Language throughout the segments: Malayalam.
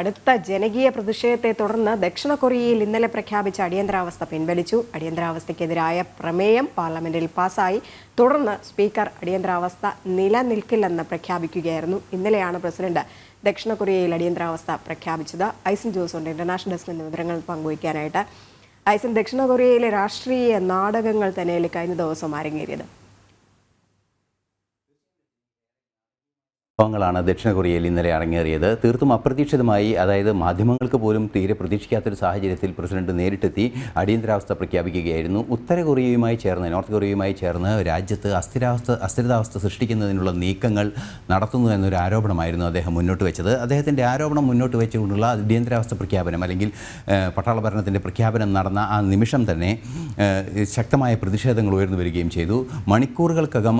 അടുത്ത ജനകീയ പ്രതിഷേധത്തെ തുടർന്ന് ദക്ഷിണ കൊറിയയിൽ ഇന്നലെ പ്രഖ്യാപിച്ച അടിയന്തരാവസ്ഥ പിൻവലിച്ചു. അടിയന്തരാവസ്ഥയ്ക്കെതിരായ പ്രമേയം പാർലമെന്റിൽ പാസായി തുടർന്ന് സ്പീക്കർ അടിയന്തരാവസ്ഥ നിലനിൽക്കില്ലെന്ന് പ്രഖ്യാപിക്കുകയായിരുന്നു. ഇന്നലെയാണ് പ്രസിഡന്റ് ദക്ഷിണ കൊറിയയിൽ അടിയന്തരാവസ്ഥ പ്രഖ്യാപിച്ചത്. ഐസൻ ജോസ് ഉണ്ട് ഇന്റർനാഷണൽ ഡെസ്കിൽ നിന്ന് വിവരങ്ങൾ പങ്കുവയ്ക്കാനായിട്ട്. ഐസൻ ദക്ഷിണ കൊറിയയിലെ രാഷ്ട്രീയ നാടകങ്ങൾ തന്നെയല്ലേ കഴിഞ്ഞ ദിവസം അരങ്ങേറിയത്? സംഭവങ്ങളാണ് ദക്ഷിണ കൊറിയയിൽ ഇന്നലെ അരങ്ങേറിയത്. തീർത്തും അപ്രതീക്ഷിതമായി അതായത് മാധ്യമങ്ങൾക്ക് പോലും തീരെ പ്രതീക്ഷിക്കാത്തൊരു സാഹചര്യത്തിൽ പ്രസിഡന്റ് നേരിട്ടെത്തി അടിയന്തരാവസ്ഥ പ്രഖ്യാപിക്കുകയായിരുന്നു. ഉത്തര കൊറിയയുമായി ചേർന്ന് നോർത്ത് കൊറിയയുമായി ചേർന്ന് രാജ്യത്ത് അസ്ഥിരാവസ്ഥ അസ്ഥിരതാവസ്ഥ സൃഷ്ടിക്കുന്നതിനുള്ള നീക്കങ്ങൾ നടത്തുന്നു എന്നൊരു ആരോപണമായിരുന്നു അദ്ദേഹം മുന്നോട്ട് വെച്ചത്. അദ്ദേഹത്തിന്റെ ആരോപണം മുന്നോട്ട് വെച്ചുകൊണ്ടുള്ള അടിയന്തരാവസ്ഥ പ്രഖ്യാപനം അല്ലെങ്കിൽ പട്ടാള ഭരണത്തിന്റെ പ്രഖ്യാപനം നടന്ന ആ നിമിഷം തന്നെ ശക്തമായ പ്രതിഷേധങ്ങൾ ഉയർന്നു വരികയും ചെയ്തു. മണിക്കൂറുകൾക്കകം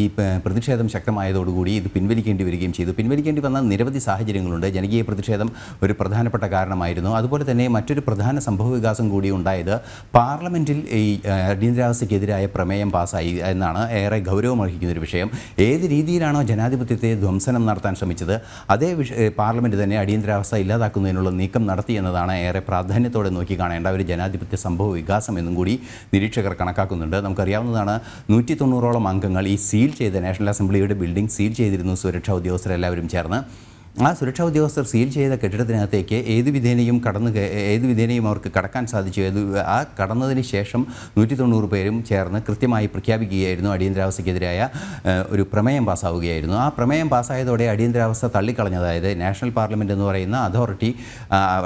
ഈ പ്രതിഷേധം ശക്തമായതോടുകൂടി ഇത് പിൻവലിക്കേണ്ടി വരികയും ചെയ്തു. പിൻവലിക്കേണ്ടി വന്ന നിരവധി സാഹചര്യങ്ങളുണ്ട്. ജനകീയ പ്രതിഷേധം ഒരു പ്രധാനപ്പെട്ട കാരണമായിരുന്നു. അതുപോലെ തന്നെ മറ്റൊരു പ്രധാന സംഭവ വികാസം കൂടി ഉണ്ടായത് പാർലമെന്റിൽ ഈ അടിയന്തരാവസ്ഥയ്ക്കെതിരായ പ്രമേയം പാസ്സായി എന്നാണ് ഏറെ ഗൗരവമർഹിക്കുന്ന ഒരു വിഷയം. ഏത് രീതിയിലാണോ ജനാധിപത്യത്തെ ധ്വംസനം നടത്താൻ ശ്രമിച്ചത് അതേ പാർലമെന്റ് തന്നെ അടിയന്തരാവസ്ഥ ഇല്ലാതാക്കുന്നതിനുള്ള നീക്കം നടത്തി എന്നതാണ് ഏറെ പ്രാധാന്യത്തോടെ നോക്കി കാണേണ്ട ഒരു ജനാധിപത്യ സംഭവ വികാസം എന്നും കൂടി നിരീക്ഷകർ കണക്കാക്കുന്നുണ്ട്. നമുക്കറിയാവുന്നതാണ് നൂറ്റി തൊണ്ണൂറോളം അംഗങ്ങൾ ഈ സീൽ ചെയ്ത നാഷണൽ അസംബ്ലിയുടെ ബിൽഡിംഗ് സീൽ ചെയ്തിരുന്നു സുരക്ഷാ ഉദ്യോഗസ്ഥരെല്ലാവരും ചേർന്ന് ആ സുരക്ഷാ ഉദ്യോഗസ്ഥർ സീൽ ചെയ്ത കെട്ടിടത്തിനകത്തേക്ക് ഏത് വിധേനയും കടന്നു ഏത് വിധേനയും അവർക്ക് കടക്കാൻ സാധിച്ചു. ഏത് ആ കടന്നതിന് ശേഷം നൂറ്റി തൊണ്ണൂറ് പേരും ചേർന്ന് കൃത്യമായി പ്രഖ്യാപിക്കുകയായിരുന്നു. അടിയന്തരാവസ്ഥയ്ക്കെതിരായ ഒരു പ്രമേയം പാസ്സാവുകയായിരുന്നു. ആ പ്രമേയം പാസ്സായതോടെ അടിയന്തരാവസ്ഥ തള്ളിക്കളഞ്ഞതായത് നാഷണൽ പാർലമെന്റ് എന്ന് പറയുന്ന അതോറിറ്റി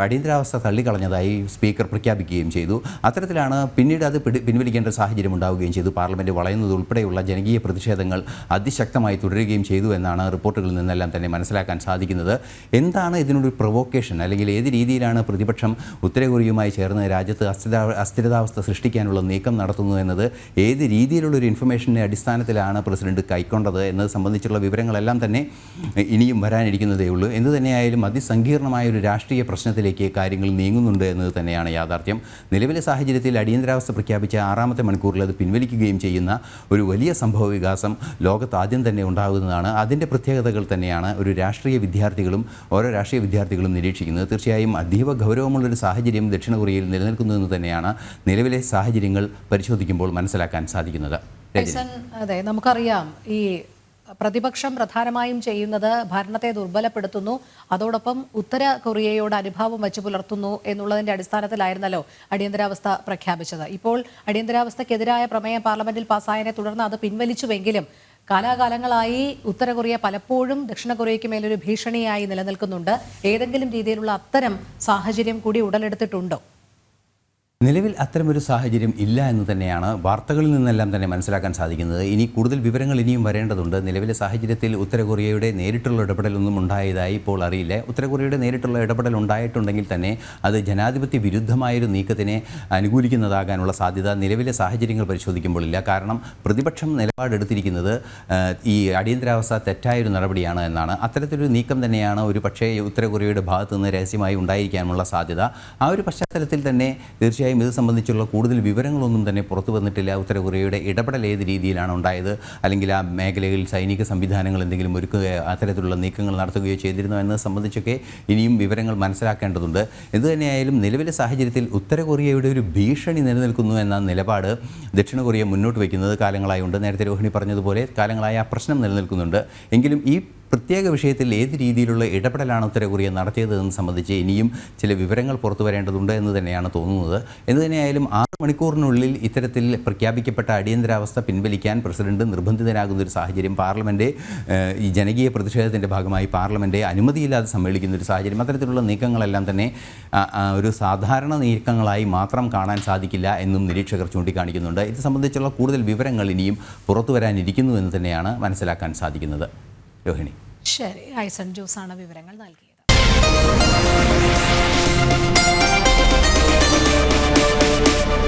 അടിയന്തരാവസ്ഥ തള്ളിക്കളഞ്ഞതായി സ്പീക്കർ പ്രഖ്യാപിക്കുകയും ചെയ്തു. അത്തരത്തിലാണ് പിന്നീട് അത് പിൻവലിക്കേണ്ട സാഹചര്യം ഉണ്ടാവുകയും ചെയ്തു. പാർലമെന്റ് വളയുന്നത് ഉൾപ്പെടെയുള്ള ജനകീയ പ്രതിഷേധങ്ങൾ അതിശക്തമായി തുടരുകയും ചെയ്തു എന്നാണ് റിപ്പോർട്ടുകളിൽ നിന്നെല്ലാം തന്നെ മനസ്സിലാക്കാൻ സാധിക്കുന്നത്. എന്താണ് ഇതിനൊരു പ്രൊവോക്കേഷൻ അല്ലെങ്കിൽ ഏത് രീതിയിലാണ് പ്രതിപക്ഷം ഉത്തര കൊറിയയുമായി ചേർന്ന് രാജ്യത്ത് അസ്ഥിര അസ്ഥിരതാവസ്ഥ സൃഷ്ടിക്കാനുള്ള നീക്കം നടത്തുന്നു എന്നത്? ഏത് രീതിയിലുള്ള ഒരു ഇൻഫർമേഷന്റെ അടിസ്ഥാനത്തിലാണ് പ്രസിഡന്റ് കൈക്കൊണ്ടത് എന്നത് സംബന്ധിച്ചുള്ള വിവരങ്ങളെല്ലാം തന്നെ ഇനിയും വരാനിരിക്കുന്നതേ ഉള്ളൂ. എന്ത് തന്നെയായാലും അതിസങ്കീർണമായ ഒരു രാഷ്ട്രീയ പ്രശ്നത്തിലേക്ക് കാര്യങ്ങൾ നീങ്ങുന്നുണ്ട് എന്നത് തന്നെയാണ് യാഥാർത്ഥ്യം. നിലവിലെ സാഹചര്യത്തിൽ അടിയന്തരാവസ്ഥ പ്രഖ്യാപിച്ച ആറാമത്തെ മണിക്കൂറിൽ അത് പിൻവലിക്കുകയും ചെയ്യുന്ന ഒരു വലിയ സംഭവ വികാസം ലോകത്ത് ആദ്യം തന്നെ ഉണ്ടാകുന്നതാണ്. അതിന്റെ പ്രത്യേകതകൾ തന്നെയാണ് ഒരു രാഷ്ട്രീയ വിദ്യാർത്ഥികളും ഓരോ രാഷ്ട്രീയ വിദ്യാർത്ഥികളും നിരീക്ഷിക്കുന്നത് തീർച്ചയായും അതീവ ഗൗരവമുള്ളൊരു സാഹചര്യം ദക്ഷിണ കൊറിയയിൽ നിലനിൽക്കുന്നതെന്ന് തന്നെയാണ് നിലവിലെ സാഹചര്യങ്ങൾ പരിശോധിക്കുമ്പോൾ മനസ്സിലാക്കാൻ സാധിക്കുന്നത്. അതെ നമുക്കറിയാം ഈ പ്രതിപക്ഷം പ്രധാനമായും ചെയ്യുന്നത് ഭരണത്തെ ദുർബലപ്പെടുത്തുന്നു അതോടൊപ്പം ഉത്തര കൊറിയയോട് അനുഭാവം വെച്ച് പുലർത്തുന്നു എന്നുള്ളതിന്റെ അടിസ്ഥാനത്തിലായിരുന്നല്ലോ അടിയന്തരാവസ്ഥ പ്രഖ്യാപിച്ചത് ഇപ്പോൾ അടിയന്തരാവസ്ഥക്കെതിരായ പ്രമേയം പാർലമെന്റിൽ പാസ്സായതിനെ തുടർന്ന് അത് പിൻവലിച്ചുവെങ്കിലും കാലാകാലങ്ങളായി ഉത്തര കൊറിയ പലപ്പോഴും ദക്ഷിണ കൊറിയയ്ക്ക് മേലൊരു ഭീഷണിയായി നിലനിൽക്കുന്നുണ്ട്. ഏതെങ്കിലും രീതിയിലുള്ള അത്തരം സാഹചര്യം കൂടി ഉടലെടുത്തിട്ടുണ്ടോ? നിലവിൽ അത്തരമൊരു സാഹചര്യം ഇല്ല എന്ന് തന്നെയാണ് വാർത്തകളിൽ നിന്നെല്ലാം തന്നെ മനസ്സിലാക്കാൻ സാധിക്കുന്നത്. ഇനി കൂടുതൽ വിവരങ്ങൾ ഇനിയും വരേണ്ടതുണ്ട്. നിലവിലെ സാഹചര്യത്തിൽ ഉത്തര കൊറിയയുടെ നേരിട്ടുള്ള ഇടപെടലൊന്നും ഉണ്ടായതായി ഇപ്പോൾ അറിയില്ല. ഉത്തര കൊറിയയുടെ നേരിട്ടുള്ള ഇടപെടൽ ഉണ്ടായിട്ടുണ്ടെങ്കിൽ തന്നെ അത് ജനാധിപത്യ വിരുദ്ധമായൊരു നീക്കത്തിനെ അനുകൂലിക്കുന്നതാകാനുള്ള സാധ്യത നിലവിലെ സാഹചര്യങ്ങൾ പരിശോധിക്കുമ്പോൾ ഇല്ല. കാരണം പ്രതിപക്ഷം നിലപാടെടുത്തിരിക്കുന്നത് ഈ അടിയന്തരാവസ്ഥ തെറ്റായൊരു നടപടിയാണ് എന്നാണ്. അത്തരത്തിലൊരു നീക്കം തന്നെയാണ് ഒരു പക്ഷേ ഉത്തര കൊറിയയുടെ രഹസ്യമായി ഉണ്ടായിരിക്കാനുള്ള സാധ്യത. ആ ഒരു പശ്ചാത്തലത്തിൽ തന്നെ തീർച്ചയായും ഇത് സംബന്ധിച്ചുള്ള കൂടുതൽ വിവരങ്ങളൊന്നും തന്നെ പുറത്തു വന്നിട്ടില്ല. ഉത്തര കൊറിയയുടെ ഇടപെടൽ ഏത് രീതിയിലാണ് ഉണ്ടായത്? അല്ലെങ്കിൽ ആ മേഖലയിൽ സൈനിക സംവിധാനങ്ങൾ എന്തെങ്കിലും ഒരുക്കുകയോ അത്തരത്തിലുള്ള നീക്കങ്ങൾ നടത്തുകയോ ചെയ്തിരുന്നോ എന്നത് സംബന്ധിച്ചൊക്കെ ഇനിയും വിവരങ്ങൾ മനസ്സിലാക്കേണ്ടതുണ്ട്. എന്തുതന്നെയായാലും നിലവിലെ സാഹചര്യത്തിൽ ഉത്തര കൊറിയയുടെ ഒരു ഭീഷണി നിലനിൽക്കുന്നു എന്ന നിലപാട് ദക്ഷിണ കൊറിയ മുന്നോട്ട് വയ്ക്കുന്നത് കാലങ്ങളായി ഉണ്ട്. നേരത്തെ രോഹിണി പറഞ്ഞതുപോലെ കാലങ്ങളായി ആ പ്രശ്നം നിലനിൽക്കുന്നുണ്ട്. എങ്കിലും ഈ പ്രത്യേക വിഷയത്തിൽ ഏത് രീതിയിലുള്ള ഇടപെടലാണ് ഉത്തരകൊറിയ നടത്തിയതെന്ന് സംബന്ധിച്ച് ഇനിയും ചില വിവരങ്ങൾ പുറത്തു വരേണ്ടതുണ്ട് എന്ന് തന്നെയാണ് തോന്നുന്നത്. എന്ന് തന്നെയായാലും ആറ് മണിക്കൂറിനുള്ളിൽ ഇത്തരത്തിൽ പ്രഖ്യാപിക്കപ്പെട്ട അടിയന്തരാവസ്ഥ പിൻവലിക്കാൻ പ്രസിഡന്റ് നിർബന്ധിതനാകുന്ന ഒരു സാഹചര്യം പാർലമെന്റ് ഈ ജനകീയ പ്രതിഷേധത്തിന്റെ ഭാഗമായി പാർലമെന്റ് അനുമതിയില്ലാതെ സമ്മേളിക്കുന്ന ഒരു സാഹചര്യം അത്തരത്തിലുള്ള നീക്കങ്ങളെല്ലാം തന്നെ ഒരു സാധാരണ നീക്കങ്ങളായി മാത്രം കാണാൻ സാധിക്കില്ല എന്നും നിരീക്ഷകർ ചൂണ്ടിക്കാണിക്കുന്നുണ്ട്. ഇത് സംബന്ധിച്ചുള്ള കൂടുതൽ വിവരങ്ങൾ ഇനിയും പുറത്തു വരാനിരിക്കുന്നു എന്ന് തന്നെയാണ് മനസ്സിലാക്കാൻ സാധിക്കുന്നത്. രോഹിണി. ശരി ഐസൺ ജോസാണ് വിവരങ്ങൾ നൽകി